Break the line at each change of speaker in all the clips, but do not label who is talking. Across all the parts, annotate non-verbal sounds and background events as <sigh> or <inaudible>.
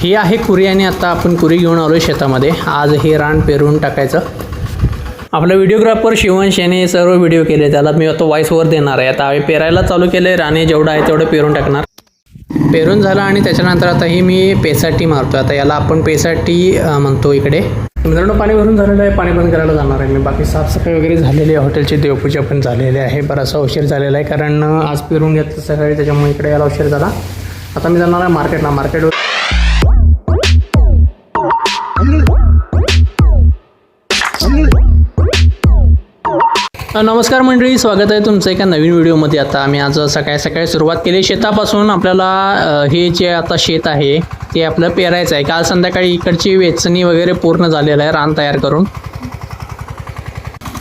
ही आहे कुरी आणि आता आपण कुरी घेऊन आलो शेतामध्ये. आज हे रान पेरून टाकायचं. आपला व्हिडिओग्राफर शिवंश याने सर्व व्हिडिओ केले. त्याला मी आता व्हॉइस ओव्हर देणार आहे. आता आम्ही पेरायला चालू केलं आहे राणे जेवढं आहे तेवढं पेरून टाकणार. पेरून झालं आणि त्याच्यानंतर आता ही मी पेसाठी मारतो आता याला आपण पेसाठी म्हणतो इकडे. मित्रांनो पाणी भरून झालेलं आहे. पाणी बंद करायला जाणार आहे मी. बाकी साफसफाई वगैरे झालेली आहे. हॉटेलची देवपूजा पण झालेली आहे. बराचसा उशीर झालेला आहे. कारण आज पेरून घेतलं सकाळी. त्याच्यामुळे इकडे याला उशीर झाला. आता मी जाणार आहे मार्केटला. मार्केटवर नमस्कार मंडळी स्वागत आहे तुमचं एका नवीन व्हिडिओमध्ये. आता आम्ही आज सकाळी सकाळी सुरुवात केली. शेतापासून आपल्याला हे जे आता शेत आहे ते आपलं पेरायचं आहे. काल संध्याकाळी इकडची वेचणी वगैरे पूर्ण झालेलं आहे रान तयार करून.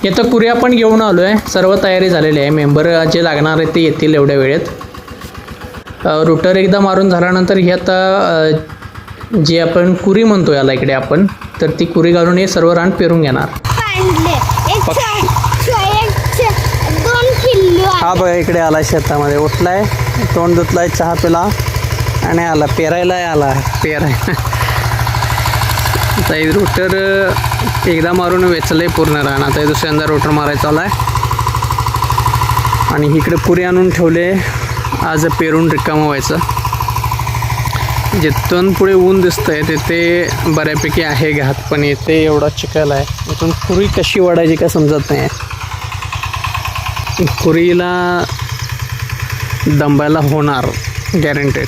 इथं कुऱ्या पण घेऊन आलो आहे सर्व तयारी झालेली आहे. मेंबर जे लागणार आहेत ते येतील एवढ्या वेळेत. रुटर एकदा मारून झाल्यानंतर ही आता जे आपण कुरी म्हणतो याला इकडे आपण तर ती कुरी घालून हे सर्व रान पेरून घेणार
पांडले एक चा- चा- एक चा- दोन किल्लो
हा बघा इकडे आला शेतामध्ये. उठलाय तोंड धुतलाय चहा पिला आणि आला. पेरायला आला. पेराय. <laughs> आता रोटर एकदा मारून वेचलंय पूर्ण राहणार आता दुसऱ्यांदा रोटर मारायचा आलाय आणि इकडे पुरी आणून ठेवले. आज पेरून रिकामं व्हायचं. जिथून पुढे ऊन दिसतंय तिथे बऱ्यापैकी आहे घात पण येते एवढा चिखल आहे. इथून पुरी कशी वाढायची का समजत नाही. कुरीला दंबायला होणार गॅरंटेड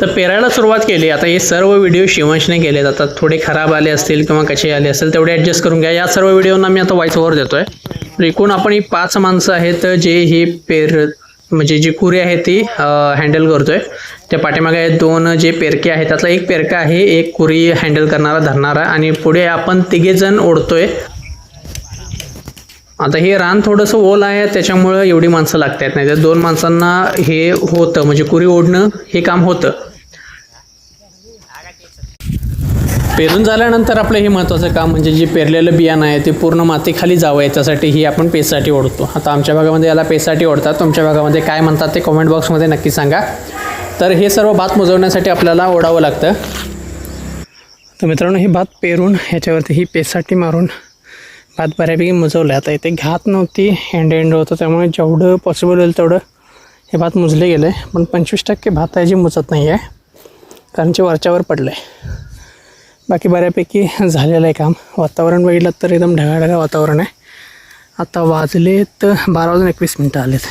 तर पेरायला सुरुवात केली. आता हे सर्व व्हिडिओ शिवंशने केलेत. आता थोडे खराब आले असतील किंवा कसे आले असतील तेवढे ॲडजस्ट करून घ्या. या सर्व व्हिडिओना मी आता व्हॉइस ओव्हर देतो आहे एकूण आपण ही पाच माणसं आहेत जे ही पेर म्हणजे जी कुरी आहे ती हँडल करतो आहे त्या पाठीमागे दोन जे पेरके आहेत त्यातला एक पेरका आहे एक कुरी हँडल करणारा धरणारा. आणि पुढे आपण तिघेजण ओढतो आहे आता हे रान थोडंसं ओल आहे त्याच्यामुळं एवढी माणसं लागत आहेत नाही. तर दोन माणसांना हे होतं म्हणजे कुरी ओढणं हे काम होतं. पेरून झाल्यानंतर आपलं हे महत्त्वाचं काम म्हणजे जे पेरलेलं बियाणं आहे ते पूर्ण मातीखाली जावं याच्यासाठी ही आपण पेसाठी ओढतो. आता आमच्या भागामध्ये याला पेसाठी ओढतात. तुमच्या भागामध्ये काय म्हणतात ते कमेंट बॉक्समध्ये नक्की सांगा. तर हे सर्व भात मुजवण्यासाठी आपल्याला ओढावं लागतं. तर मित्रांनो हे भात पेरून ह्याच्यावरती ही पेसाठी मारून भात बऱ्यापैकी मुजवलं. आता इथे घात नव्हती हँड हँड होतं त्यामुळे जेवढं पॉसिबल होईल तेवढं हे भात मुजले गेले. पण पंचवीस टक्के भात आहे जी मुजत नाही आहे कारण जे वरच्यावर पडलं आहे बाकी बऱ्यापैकी झालेलं आहे काम. वातावरण बघितलं तर एकदम ढगाढगा वातावरण आहे. आता वाजलेत बारा वाजून एकवीस मिनटं आलेत.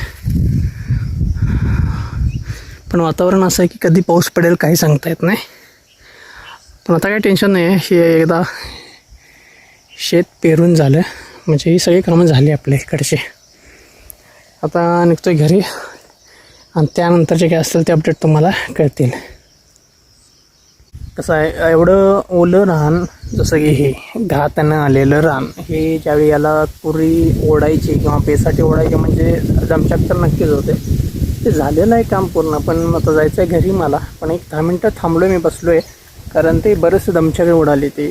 पण वातावरण असं आहे की कधी पाऊस पडेल काही सांगता येत नाही. पण आता काही टेन्शन नाही आहे. हे एकदा शेत पेरून झालं. म्हणजे ही सगळी कामं झाली आपल्या इकडचे. आता निघतोय घरी. आणि त्यानंतरचे काय असतील ते अपडेट तुम्हाला कळतील. कसं आहे एवढं ओलं रान जसं की हे घातानं आलेलं रान हे ज्यावेळी याला पुरी ओढायची किंवा पेसाठी ओढायची म्हणजे दमचाक तर नक्कीच होते. ते झालेलं आहे काम पूर्ण पण आता जायचं आहे घरी मला. पण एक दहा मिनटं थांबलो मी बसलो आहे कारण ते बरेच दमछाके उडाले ते.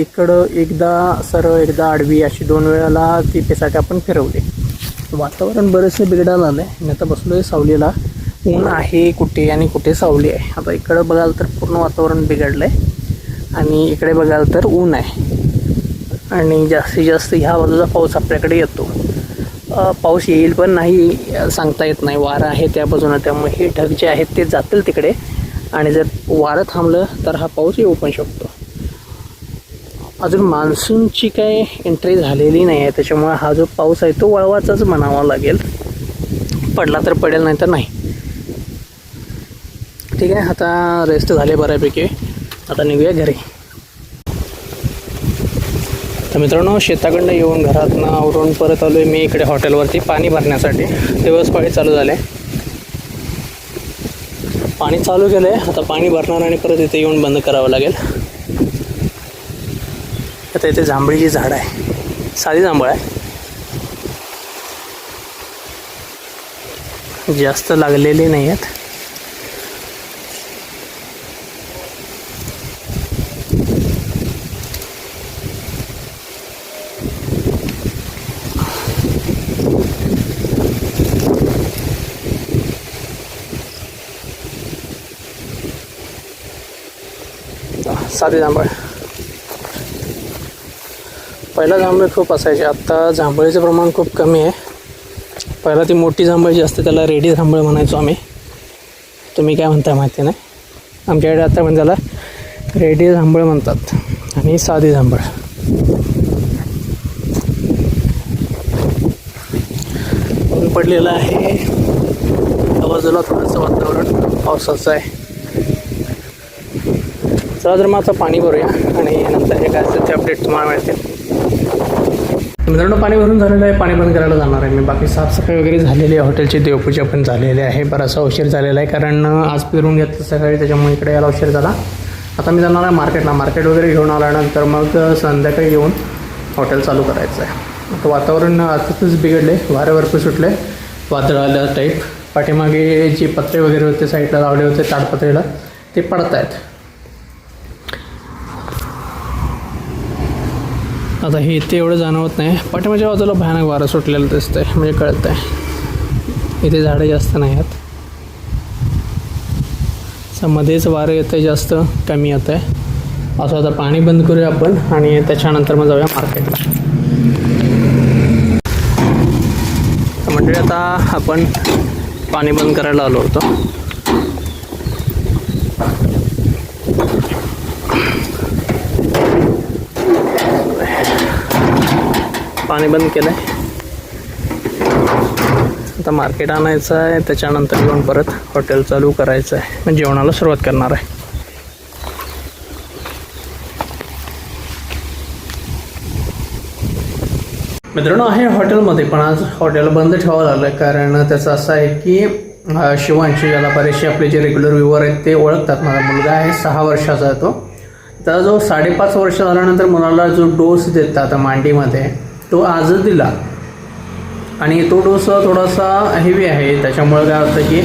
इकडं एकदा सरळ एकदा आडवी अशी दोन वेळाला ती पेसाठी आपण फिरवली. वातावरण बरंचसं बिघडायला आलं आहे मी आता बसलो आहे सावलीला. ऊन आहे कुठे आणि कुठे सावली आहे? आता इकडं बघाल तर पूर्ण वातावरण बिघडलं आहे आणि इकडे बघाल तर ऊन आहे. आणि जास्तीत जास्त ह्या बाजूचा पाऊस आपल्याकडे येतो. पाऊस येईल पण नाही सांगता येत नाही. वारं आहे त्या बाजूनं त्यामुळे हे ढग जे आहेत ते जातील तिकडे. आणि जर वारं थांबलं तर हा पाऊस येऊ पण शकतो. अजून मान्सूनची काय एंट्री झालेली नाही आहे त्याच्यामुळे हा जो पाऊस आहे तो वळवाचाच म्हणावा लागेल. पडला तर पडेल नाही तर नाही. ठीक आहे आता रेस्ट झाले बऱ्यापैकी. आता निघूया घरी. तर मित्रांनो शेताकडनं येऊन घरातनं आवरून परत आलो आहे मी इकडे हॉटेलवरती पाणी भरण्यासाठी. दिवस पाळी चालू झालं. आहे पाणी चालू केलं आहे आता पाणी भरणार आणि परत इथे येऊन बंद करावं लागेल. आता इथे जांभळीची झाड आहे. साधी जांभळ आहे. जास्त लागलेली नाही आहेत साधे जांभळ. पहिला जांभळे खूप असायचे. आत्ता जांभळीचं प्रमाण खूप कमी आहे. पहिला ती मोठी जांभळ जी असते त्याला रेडी जांभळ म्हणायचो आम्ही. तुम्ही काय म्हणता माहिती नाही. आमच्याकडे आता पण त्याला रेडी जांभळ म्हणतात आणि साधी जांभळ. ऊन पडलेलं आहे. बाजूला थोडंसं वातावरण पावसाचं आहे. चला तर मग आता पाणी भरूया आणि नंतर हे काय असतं ते अपडेट तुम्हाला मिळतील मित्रांनो पाणी भरून झालेलं आहे पाणी बंद करायला जाणार आहे मी. बाकी साफसफाई वगैरे झालेली आहे हॉटेलची देवपूजा पण झालेली आहे. बराचसा उशीर झालेला आहे कारण आज फिरून घेतलं सकाळी त्याच्यामुळे इकडे यायला उशीर झाला. आता मी जाणार आहे मार्केटला. मार्केट वगैरे घेऊन आल्यानंतर मग संध्याकाळी येऊन हॉटेल चालू करायचं आहे. आता वातावरण आताच बिघडले वारे सुटले वादळ आलं टाईप पाठीमागे जे पत्रे वगैरे होते साईडला लावले होते ताडपत्रेला ते पडत आहेत आता हे इथे एवढं जाणवत नाही पाठीमागच्या बाजूला भयानक वारं सुटलेलं दिसतंय म्हणजे कळत आहे इथे झाडं जास्त नाही आहेत. मध्येच वारं येतं आहे जास्त कमी येतं आहे असं आता पाणी बंद करूया आपण आणि त्याच्यानंतर मग जाऊया मार्केटला तर म्हणजे आता आपण पाणी बंद करायला आलो होतो. पाणी बंद केलं आहे आता मार्केट आणायचं आहे त्याच्यानंतर येऊन परत हॉटेल चालू करायचं आहे. मग जेवणाला सुरुवात करणार आहे. मित्रांनो आहे हॉटेलमध्ये पण आज हॉटेल बंद ठेवावं लागलं कारण त्याचं असं आहे की शिवांशी याला बरेचसे आपले जे रेग्युलर व्ह्युअर आहेत ते ओळखतात. माझा मुलगा आहे सहा वर्षाचा तो. तर जो साडेपाच वर्ष झाल्यानंतर मुलाला जो डोस देतात मांडीमध्ये तो आजच दिला. आणि तो डोस थोडासा हेवी आहे. त्याच्यामुळे काय होतं की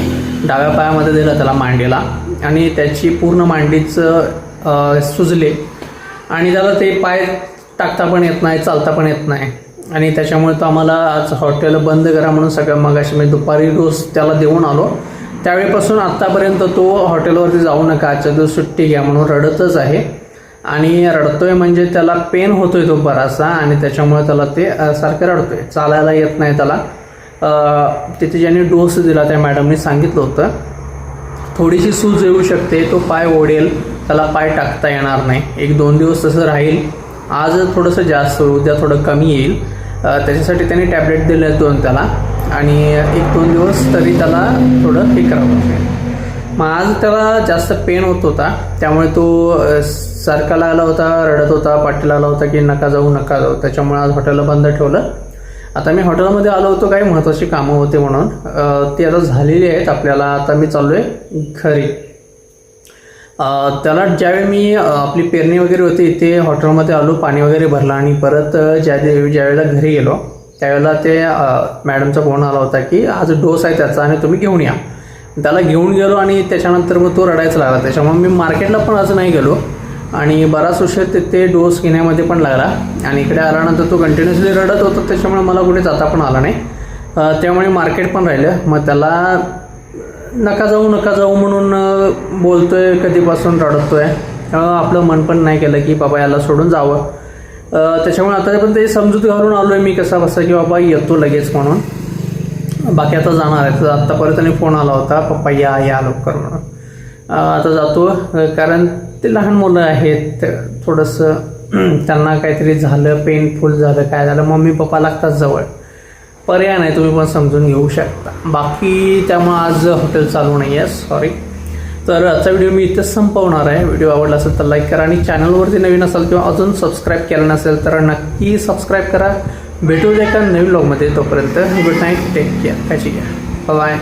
डाव्या पायामध्ये दिला त्याला मांडीला. आणि त्याची पूर्ण मांडीच सुजले. आणि त्याला ते पाय टाकता पण येत नाही चालता पण येत नाही. आणि त्याच्यामुळे तो आम्हाला आज हॉटेल बंद करा म्हणून सगळं मग अशी मी दुपारी डोस त्याला देऊन आलो. त्यावेळेपासून आत्तापर्यंत तो हॉटेलवरती जाऊ नका. आजच्या दिवस सुट्टी घ्या म्हणून रडतच आहे. आणि रडतोय म्हणजे त्याला पेन होतोय तो बराचसा आणि त्याच्यामुळे त्याला ते सारखं रडतोय. चालायला येत नाही त्याला. तिथे ज्यांनी डोस दिला त्या मॅडमनी सांगितलं होतं थोडीशी सूज येऊ शकते तो पाय ओढेल त्याला पाय टाकता येणार नाही. एक दोन दिवस तसं राहील. आज थोडंसं जास्त उद्या थोडं कमी येईल. त्याच्यासाठी त्याने टॅबलेट दिले दोन त्याला. आणि एक दोन दिवस तरी त्याला थोडं हे करावं लागेल. मग आज त्याला जास्त पेन होत होता. त्यामुळे तो सरकाला सारखा लागला होता रडत होता पाठी लागला होता की नका जाऊ नका जाऊ. त्याच्यामुळे आज हॉटेलला बंद ठेवलं. आता मी हॉटेलमध्ये आलो होतो काही महत्त्वाची कामं होते म्हणून. ती आता झालेली आहेत आपल्याला. आता मी चाललो आहे घरी त्याला ज्यावेळी मी आपली पेरणी वगैरे होती इथे हॉटेलमध्ये आलो पाणी वगैरे भरलं आणि परत ज्या ज्यावेळेला घरी गेलो त्यावेळेला ते मॅडमचा फोन आला होता की आज डोस आहे त्याचा आणि तुम्ही घेऊन या. त्याला घेऊन गेलो आणि त्याच्यानंतर मग तो रडायचा लागला. त्याच्यामुळे मी मार्केटला पण असं नाही गेलो. आणि बराच उशीर तिथे डोस घेण्यामध्ये पण लागला. आणि इकडे आल्यानंतर तो कंटिन्युअसली रडत होता त्याच्यामुळे मला कुठे जाता पण आला नाही. त्यामुळे मार्केट पण राहिलं. मग त्याला नका जाऊ नका जाऊ म्हणून बोलतोय कधीपासून रडतोय. आपलं मन पण नाही केलं की बाबा याला सोडून जावं. त्याच्यामुळे आता पण ते समजूत घालून आलोय मी कसा बसा की बाबा येतो लगेच म्हणून. बाकी आता जाणार आहे. तर आत्ता परत आणि फोन आला होता पप्पा या या लवकर. म्हणून आता जातो. कारण ते लहान मुलं आहेत थोडंसं <clears throat> त्यांना काहीतरी झालं पेनफुल झालं काय झालं मम्मी पप्पा लागतात जवळ. पर्याय नाही तुम्ही पण समजून घेऊ शकता. बाकी त्यामुळं आज हॉटेल चालू नाही आहे सॉरी तर आजचा व्हिडिओ मी इथेच संपवणार आहे. व्हिडिओ आवडला असेल तर लाईक करा आणि चॅनलवरती नवीन असाल किंवा अजून सबस्क्राईब केलं नसेल तर नक्की सबस्क्राईब करा. भेटू एका नवीन ब्लॉगमध्ये तोपर्यंत गुड नाईट टेक केअर काळजी घ्या. बाय